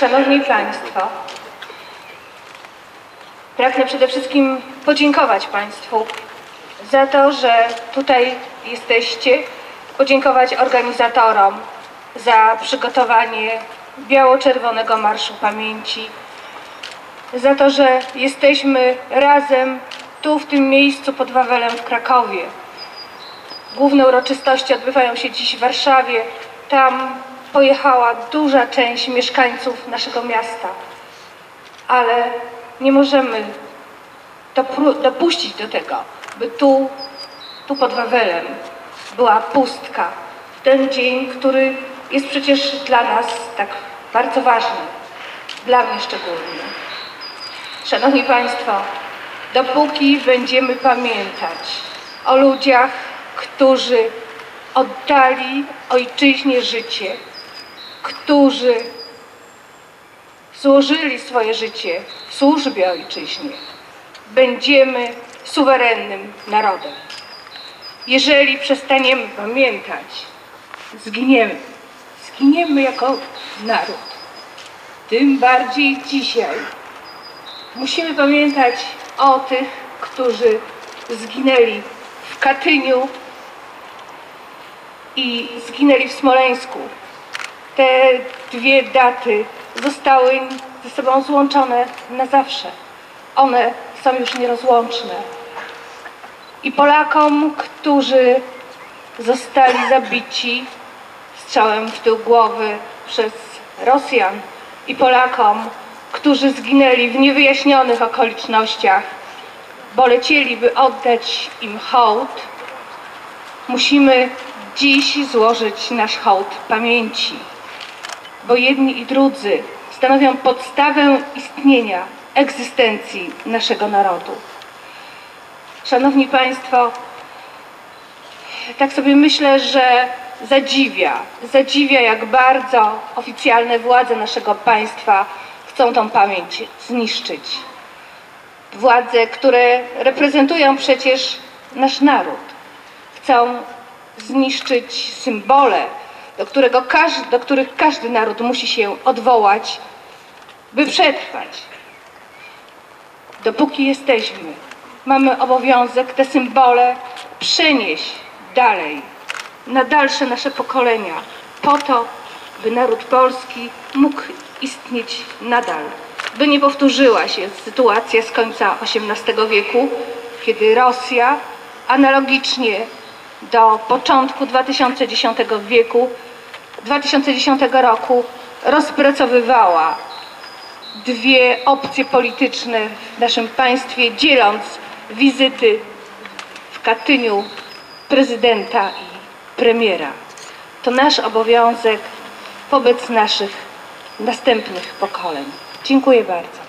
Szanowni Państwo, pragnę przede wszystkim podziękować Państwu za to, że tutaj jesteście, podziękować organizatorom za przygotowanie biało-czerwonego Marszu Pamięci, za to, że jesteśmy razem tu, w tym miejscu pod Wawelem w Krakowie. Główne uroczystości odbywają się dziś w Warszawie. Tam pojechała duża część mieszkańców naszego miasta, ale nie możemy dopuścić do tego, by tu, tu pod Wawelem była pustka. Ten dzień, który jest przecież dla nas tak bardzo ważny, dla mnie szczególnie. Szanowni Państwo, dopóki będziemy pamiętać o ludziach, którzy oddali ojczyźnie życie, którzy złożyli swoje życie w służbie ojczyźnie, będziemy suwerennym narodem. Jeżeli przestaniemy pamiętać, zginiemy. Zginiemy jako naród. Tym bardziej dzisiaj musimy pamiętać o tych, którzy zginęli w Katyniu i zginęli w Smoleńsku. Te dwie daty zostały ze sobą złączone na zawsze. One są już nierozłączne. I Polakom, którzy zostali zabici strzałem w tył głowy przez Rosjan i Polakom, którzy zginęli w niewyjaśnionych okolicznościach, bo lecieliby oddać im hołd, musimy dziś złożyć nasz hołd pamięci, bo jedni i drudzy stanowią podstawę istnienia, egzystencji naszego narodu. Szanowni Państwo, tak sobie myślę, że zadziwia, zadziwia jak bardzo oficjalne władze naszego państwa chcą tą pamięć zniszczyć. Władze, które reprezentują przecież nasz naród, chcą zniszczyć symbole, do, którego każdy, do których każdy naród musi się odwołać, by przetrwać. Dopóki jesteśmy, mamy obowiązek te symbole przenieść dalej, na dalsze nasze pokolenia, po to, by naród polski mógł istnieć nadal, by nie powtórzyła się sytuacja z końca XVIII wieku, kiedy Rosja analogicznie do początku 2010 wieku, 2010 roku rozpracowywała dwie opcje polityczne w naszym państwie, dzieląc wizyty w Katyniu prezydenta i premiera. To nasz obowiązek wobec naszych następnych pokoleń. Dziękuję bardzo.